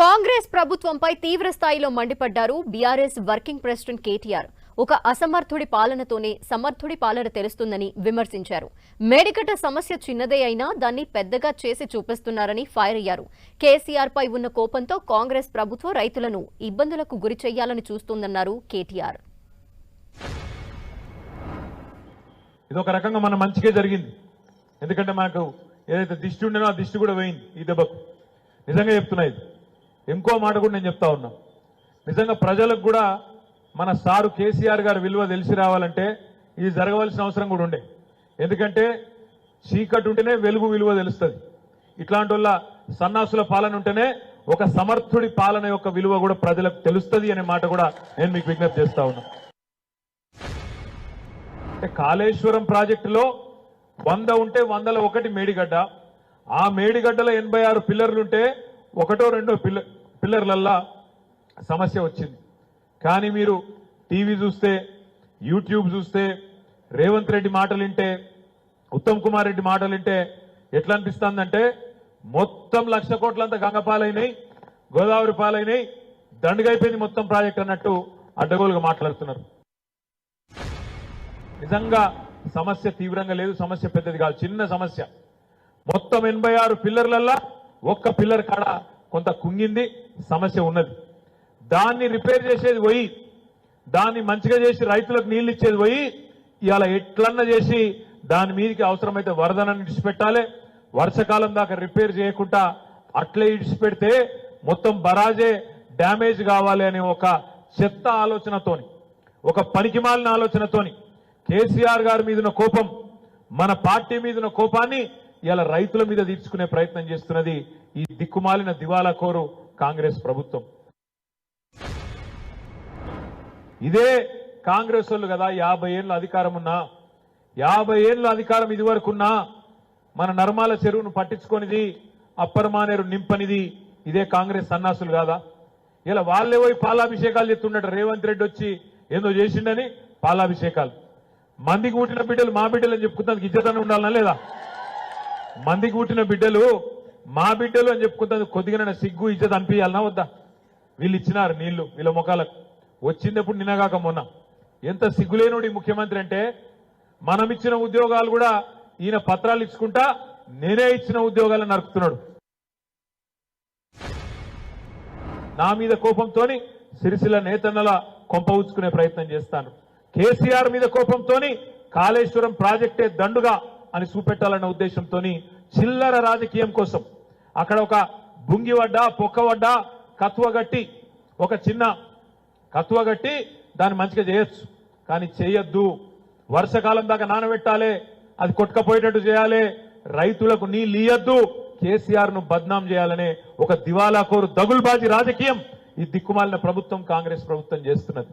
కాంగ్రెస్ ప్రభుత్వంపై తీవ్రస్థాయిలో మండిపడ్డారు బీఆర్ఎస్ వర్కింగ్ ప్రెసిడెంట్ కేటీఆర్. ఒక అసమర్థుడి పాలనతోనే సమర్థుడి పాలన తెలుస్తుందని విమర్శించారు. మేడికట సమస్య చిన్నదే అయినా దాన్ని పెద్దగా చేసి చూపిస్తున్నారని ఫైర్ అయ్యారు. కేసీఆర్ పై ఉన్న కోపంతో కాంగ్రెస్ ప్రభుత్వం రైతులను ఇబ్బందులకు గురి చేయాలని చూస్తోందన్నారు కేటీఆర్. ఇది ఒక రకంగా మన మంచికే జరిగింది. ఎందుకంటే మనకు ఏదైతే దిష్టి ఉండేనో ఆ దిష్టి కూడా పోయింది ఈ దెబ్బకు. నిజంగా చెప్తున్నా ఇది. ఇంకో మాట కూడా నేను చెప్తా ఉన్నా. నిజంగా ప్రజలకు కూడా మన సారు కేసీఆర్ గారు విలువ తెలిసి రావాలంటే ఇది జరగవలసిన అవసరం కూడా ఉండే. ఎందుకంటే చీకటి ఉంటేనే వెలుగు విలువ తెలుస్తుంది. ఇట్లాంటి వల్ల సన్నాసుల పాలన ఉంటేనే ఒక సమర్థుడి పాలన యొక్క విలువ కూడా ప్రజలకు తెలుస్తుంది అనే మాట కూడా నేను మీకు విజ్ఞప్తి చేస్తా ఉన్నా. అంటే కాళేశ్వరం ప్రాజెక్టులో వంద ఉంటే వందల ఒకటి మేడిగడ్డ ఆ మేడిగడ్డలో ఎనభై ఆరు పిల్లర్లుంటే ఒకటో రెండో పిల్ల పిల్లర్లల్లా సమస్య వచ్చింది. కానీ మీరు టీవీ చూస్తే యూట్యూబ్ చూస్తే రేవంత్ రెడ్డి మాటలు వింటే ఉత్తమ్ కుమార్ రెడ్డి మాటలు వింటే ఎట్లా అనిపిస్తుందంటే మొత్తం లక్ష కోట్లంతా గంగపాలైనాయి గోదావరి పాలైనాయి దండుగైపోయింది మొత్తం ప్రాజెక్ట్ అన్నట్టు అడ్డగోలుగా మాట్లాడుతున్నారు. నిజంగా సమస్య తీవ్రంగా లేదు సమస్య పెద్దది కాదు చిన్న సమస్య. మొత్తం ఎనభై ఆరు పిల్లర్లల్లా ఒక్క పిల్లర్ కాడ కొంత కుంగింది సమస్య ఉన్నది. దాన్ని రిపేర్ చేసేది పోయి దాన్ని మంచిగా చేసి రైతులకు నీళ్ళు ఇచ్చేది పోయి ఇవాళ ఎట్లన్నా చేసి దాని మీదకి అవసరమైతే వరదనని ఇడిచిపెట్టాలి. వర్షకాలం దాకా రిపేర్ చేయకుండా అట్లే ఇడిచిపెడితే మొత్తం బరాజే డ్యామేజ్ కావాలి అనే ఒక చెత్త ఆలోచనతోని ఒక పనికిమాలిన ఆలోచనతోని కేసీఆర్ గారి మీద కోపం మన పార్టీ మీద కోపాన్ని ఇలా రైతుల మీద తీర్చుకునే ప్రయత్నం చేస్తున్నది ఈ దిక్కుమాలిన దివాలా కోరు కాంగ్రెస్ ప్రభుత్వం. ఇదే కాంగ్రెస్ వాళ్ళు కదా యాభై ఏళ్ళ అధికారం ఉన్నా యాభై ఏళ్ళ అధికారం ఇది వరకు ఉన్నా మన నర్మాల చెరువును పట్టించుకొనిది అప్పరమానేరు నింపనిది ఇదే కాంగ్రెస్ సన్నాసులు కాదా? ఇలా వాళ్ళే పోయి పాలాభిషేకాలు చెప్తుండట రేవంత్ రెడ్డి వచ్చి ఏందో చేసిండని పాలాభిషేకాలు. మందికి పుట్టిన బిడ్డలు మా బిడ్డలు అని చెప్పుకుంటానికి ఇజ్జతన ఉండాలనా లేదా? మందికి పుట్టిన బిడ్డలు మా బిడ్డలు అని చెప్పుకుంటే కొద్దిగా సిగ్గు ఇజ్జత్ అనిపించాలనా వద్దా? వీళ్ళు ఇచ్చినారు నీళ్ళు వీళ్ళ ముఖాలకు. వచ్చినప్పుడు నిన్నగాక మొన్న. ఎంత సిగ్గులేనుడు ఈ ముఖ్యమంత్రి అంటే మనం ఇచ్చిన ఉద్యోగాలు కూడా ఈయన పత్రాలు ఇచ్చుకుంటా నేనే ఇచ్చిన ఉద్యోగాలను నరుకుతున్నాడు నా మీద కోపంతోని సిరిసిల్ల నేతన్నల కొంప ఉంచుకునే ప్రయత్నం చేస్తాను. కేసీఆర్ మీద కోపంతోని కాళేశ్వరం ప్రాజెక్టే దండుగా అని చూపెట్టాలన్న ఉద్దేశంతో చిల్లర రాజకీయం కోసం అక్కడ ఒక బుంగివడ్డ పొక్కవడ్డ కత్వగట్టి ఒక చిన్న కత్వగట్టి దాన్ని మంచిగా చేయొచ్చు. కానీ చేయొద్దు. వర్షకాలం దాకా నానబెట్టాలి అది కొట్టుకపోయేటట్టు చేయాలి రైతులకు నీళ్ళు ఇయ్యొద్దు. కేసీఆర్ను బద్నాం చేయాలనే ఒక దివాలా కోరు దగుల్బాజీ రాజకీయం ఈ దిక్కుమాలిన ప్రభుత్వం కాంగ్రెస్ ప్రభుత్వం చేస్తున్నది.